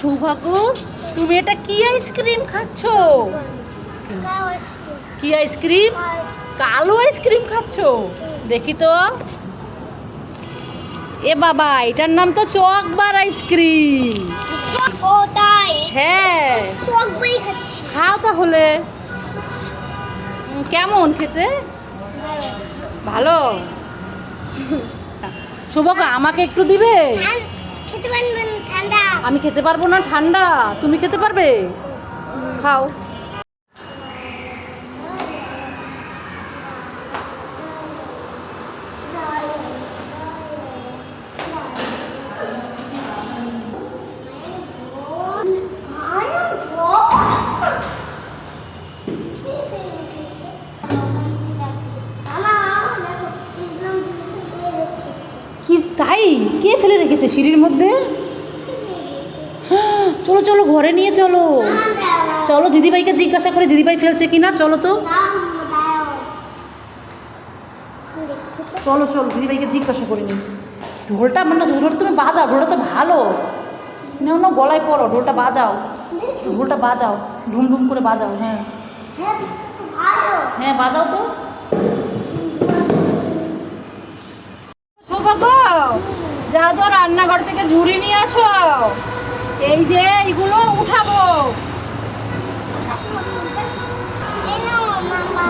সৌভাগ্য তুমি এটা কি আইসক্রিম খাচ্ছ? কি আইসক্রিম? কালো আইসক্রিম খাচ্ছ? দেখি তো। এ বাবা এটার নাম তো চকবার আইসক্রিম। হ্যাঁ। খাও তাহলে। কেমন খেতে? ভালো। সৌভাগ্য আমাকে একটু দিবে? খেতে আমি খেতে পারব না, ঠান্ডা। তুমি খেতে পারবে? খাও। কি, তাই? কে ফেলে রেখেছে সিঁড়ির মধ্যে? চলো চলো, ঘরে নিয়ে চলো। চলো, দিদিভাইকে জিজ্ঞাসা করে, দিদিভাই ফেলছে কি না চলো তো। চলো চলো, দিদিভাইকে জিজ্ঞাসা করে নি। ঢোলটা মানে ঢোলটা তুমি বাজাও, ঢোলটা তো ভালো। না না গলায় পড়ো ঢোলটা বাজাও। ঢোলটা বাজাও ঢুম ঢুম করে বাজাও হ্যাঁ। হ্যাঁ বাজাও তো। সৌভাগ্য, যাও তো, রান্নাঘর থেকে ঝুড়ি নিয়ে আসো। এই যে এইগুলো উঠাবো।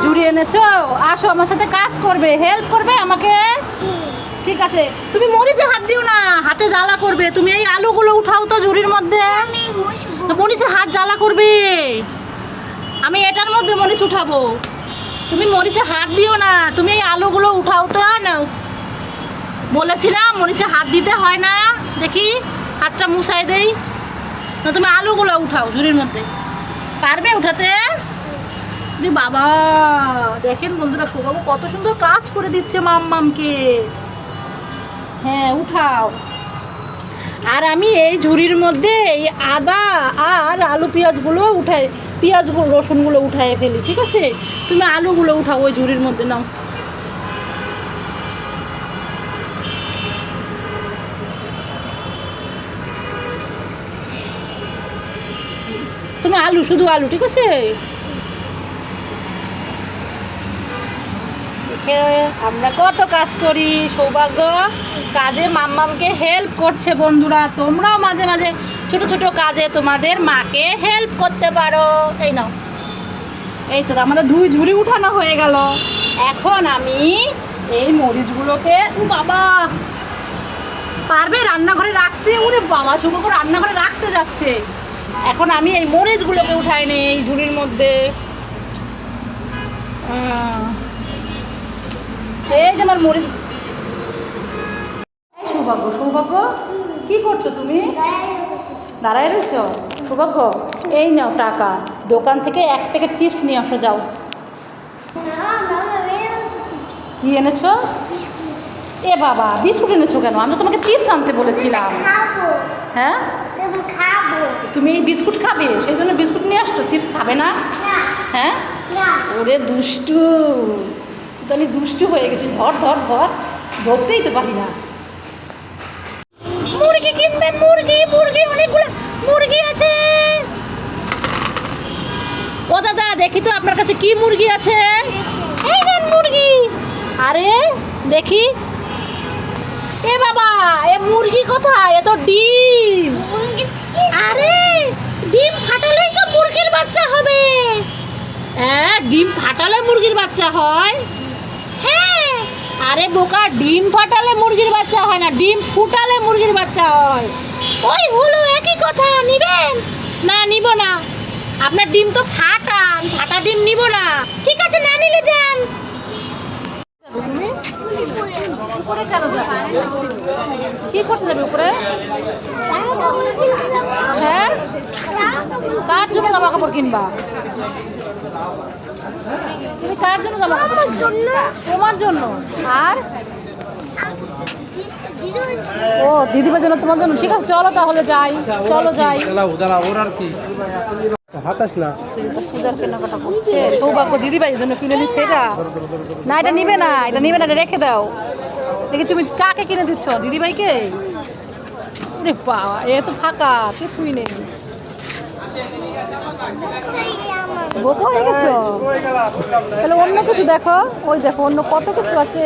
ঝুড়ি এনেছো? আসো, আমার সাথে কাজ করবে হেল্প করবে আমাকে। ঠিক আছে। তুমি মরিচে হাত দিও না, হাতে জ্বালা করবে। তুমি এই আলুগুলো উঠাও তো ঝুড়ির মধ্যে। মরিচে হাত জ্বালা করবে। আমি এটার মধ্যে মরিচ উঠাবো। তুমি মরিচে হাত দিও না, তুমি এই আলুগুলো উঠাও তো নাও বলেছিলাম, মরিচে হাত দিতে হয় না। দেখি, হাতটা মুছাই দেই। না, তুমি আলুগুলো উঠাও ঝুড়ির মধ্যে। পারবে উঠাতে? বাবা, দেখেন বন্ধুরা সৌভাগ্য কত সুন্দর কাজ করে দিচ্ছে মাম মামকে। হ্যাঁ উঠাও। আর আমি এই ঝুড়ির মধ্যে এই আদা আর আলু পেঁয়াজগুলো উঠাই পেঁয়াজগুলো রসুনগুলো উঠাই ফেলি, ঠিক আছে? তুমি আলুগুলো উঠাও ওই ঝুড়ির মধ্যে, নাও তুমি আলু, শুধু আলু, ঠিক আছে? আমরা কত কাজ করি, সৌভাগ্য। কাজে মাম্মামকে হেল্প করছে বন্ধুরা। তোমরাও মাঝে মাঝে ছোট ছোট কাজে তোমাদের মাকে হেল্প করতে পারো। এই নাও। এই তো, আমাদের দুই ঝুড়ি উঠানো হয়ে গেল। এখন আমি এই মরিচগুলোকে, উ বাবা! পারবে রান্নাঘরে রাখতে? ওরে বাবা সৌভাগ্য রান্নাঘরে রাখতে যাচ্ছে। এখন আমি এই মরিচগুলোকে উঠাই নেই এই ঝুড়ির মধ্যে। এই যে আমার মরিচ। এই সৌভাগ্য সৌভাগ্য। কি করছ তুমি? দাঁড়ায় রয়েছ? সৌভাগ্য এই নাও টাকা। দোকান থেকে এক প্যাকেট চিপস নিয়ে আসো যাও। কি এনেছো? এ বাবা বিস্কুট এনেছো কেন? আমি তো তোমাকে চিপস আনতে বলেছিলাম। হ্যাঁ? তুমি এই বিস্কুট খাবে? সেই জন্য বিস্কুট নিয়ে আসছো চিপস খাবে না? হ্যাঁ? ওরে দুষ্টু। তুই দুষ্টু হয়ে গেছিস। ধর ধর ধর। ধরতেই তো পারি না। মুরগি কিনবেন মুরগি মুরগি অনেকগুলো মুরগি আছে। ও দাদা দেখি তো আপনার কাছে কি মুরগি আছে। এই নেন মুরগি। আরে দেখি। এ বাবা এ মুরগি কোথায়? এ তো ডিম। মুরগি আরে ডিম ফাটালেই তো মুরগির বাচ্চা হবে। হ্যাঁ ডিম ফাটালে মুরগির বাচ্চা হয়। হ্যাঁ আরে বোকা ডিম ফাটালে মুরগির বাচ্চা হয় না ডিম ফুটালে মুরগির বাচ্চা হয়। ওই হলো একই কথা নিবেন? না নিব না। আপনার ডিম তো ফাটা আমি ফাটা ডিম নিব না। ঠিক উপরে কেন যাবে? কি করতে যাবে উপরে? হ্যাঁ? কার জন্য জামা কাপড় কিনবা? তুমি কার জন্য জামা কাপড় তোমার জন্য। আর? ও দিদিমার জন্য তোমার জন্য। ঠিক আছে চলো তাহলে যাই। চলো যাই। আর কি? হাতাস না। পূজার কেনাকাটা করছে। সৌভাগ্য দিদিভাইয়ের জন্য কিনে নিচ্ছে এটা। না এটা নিবে না এটা নিবে না এটা রেখে দাও। দেখি তুমি কাকে কিনে দিচ্ছ দিদিভাইকে? ওরে বাবা এ তো ফাঁকা কিছুই নেই। বোকা হয়ে গেছো? তাহলে অন্য কিছু দেখো। ওই দেখো অন্য কত কিছু আছে?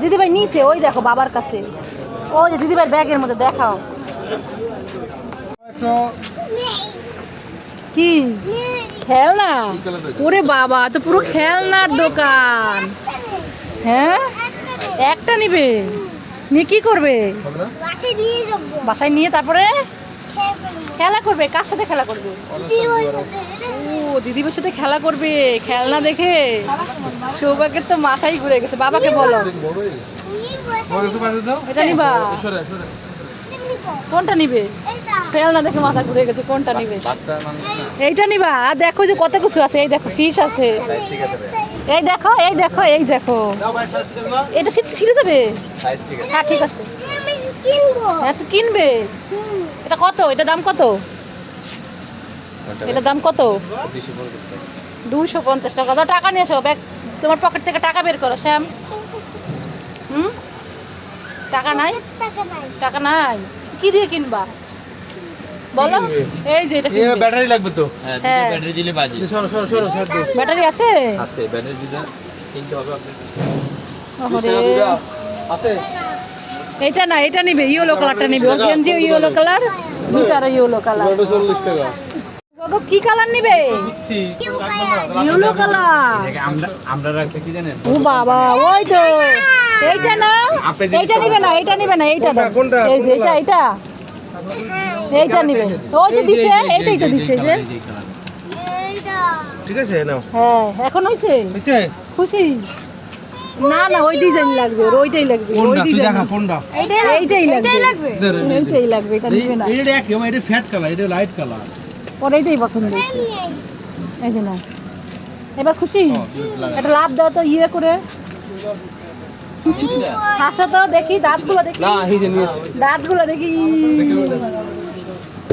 দিদিভাই নিচে ওই দেখো বাবার কাছে। ওই যে দিদিভাই ব্যাগের মধ্যে দেখাও। কি? খেলনা? ওরে বাবা তো পুরো খেলনার দোকান। হ্যাঁ? একটা নিবে? নিয়ে কি করবে? বাসায় নিয়ে তারপরে খেলা করবে? কার সাথে খেলা করবে? দিদি ওই সাথে ও দিদিভাইয়ের সাথে খেলা করবে খেলনা দেখে। সৌভাগ্যের তো মাথাই ঘুরে গেছে। বাবাকে বলো। এটা নিবো। কোনটা নিবে? খেলনা দেখে মাথা ঘুরে গেছে কোনটা নিবে? এইটা নিবা। আর দেখো যে কত কিছু আছে এই দেখো ফিশ আছে। এই দেখো এই দেখো এই দেখো। দাও ভাই সাথে ঠিক আছে না এটা ছিঁড়ে দেবে? সাইজ ঠিক আছে। হ্যাঁ ঠিক আছে। হ্যাঁ তো কিনবে? এটা কত? এটা দাম কত? এটা দাম কত? দুশো পঞ্চাশ টাকা। দাও টাকা। নিয়ে এসো ব্যাগ। তোমার পকেট থেকে টাকা বের করো শ্যাম। হুম? টাকা নাই। টাকা নাই? কি দিয়ে কিনবা? বলো। এই যে এটা ব্যাটারি লাগবে তো। হ্যাঁ হ্যাঁ। ব্যাটারি দিলে বাজি। সরো সরো সরো সরো ব্যাটারি আছে? আছে ব্যাটারি দিলে কিনতে হবে আপনার ওরে আছে এটা না এটা নিবে ইয়েলো কালারটা নিবে। ওর গেঞ্জি ইয়েলো কালার দুইটারও ইয়েলো কালার। ওটা চল্লিশ টাকা। গগো কি কালার নিবে? Yellow colour. আমরা আমরা রাখতে কি জানেন? ও বাবা ওই তো। এইটা না এইটা নিবে না এইটা নিবে না এইটা কোনটা, এই যে এইটা এইটা। এইটা নিবে। ওই যে দিছে এইটাই তো দিছে যে। ঠিক আছে নাও। হ্যাঁ এখন হইছে? হইছে? খুশি? না না ওই ডিজাইন লাগবে ওর ওইটাই লাগবে ওই ডিজাইন দেখা কোনটা এইটাই লাগবে। ধর, এই এইটাই লাগবে। এটা নিবে না। এটা এক এটা ফ্যাট কালার এটা লাইট কালার ওর এইটাই পছন্দ হয়েছে। এই যে না এবার খুশি? একটা লাভ দাও তো ইয়ে করে। হাসো তো দেখি দাঁতগুলো দেখি। না এই যে নিয়েছি। দাঁতগুলো দেখি।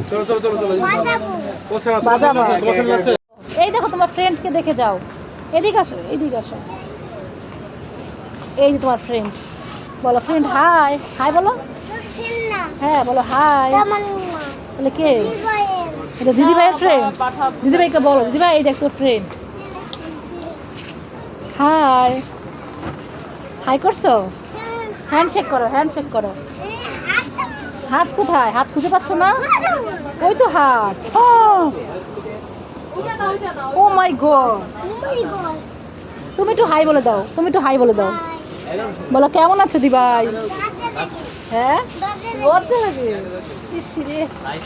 চলো চলো চলো চলো বাজাবো। এই দেখো তোমার ফ্রেন্ডকে দেখে যাও। এদিকে আসো এদিকে আসো। এই যে তোমার ফ্রেন্ড বলো ফ্রেন্ড হাই হাই বলো। হ্যাঁ বলো হাই বলে কে? এটা দিদি ভাইয়ের ফ্রেন্ড দিদি ভাইকে বলো দিদি ভাই এই দেখ তোর ফ্রেন্ড হাই হাই করছ? হ্যান্ডশেক করো হ্যান্ডশেক করো। হাত কোথায়? হাত খুঁজে পাচ্ছ না? ওই তো হাত। Oh my god. তুমি একটু হাই বলে দাও, তুমি একটু হাই বলে দাও। বলো, কেমন আছো দিভাই? হ্যাঁ? লজ্জা লাগে।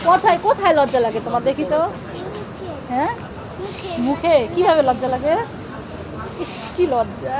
কোথায় কোথায় লজ্জা লাগে তোমার? দেখি তো। হ্যাঁ? মুখে? কীভাবে লজ্জা লাগে? ইস, কি লজ্জা।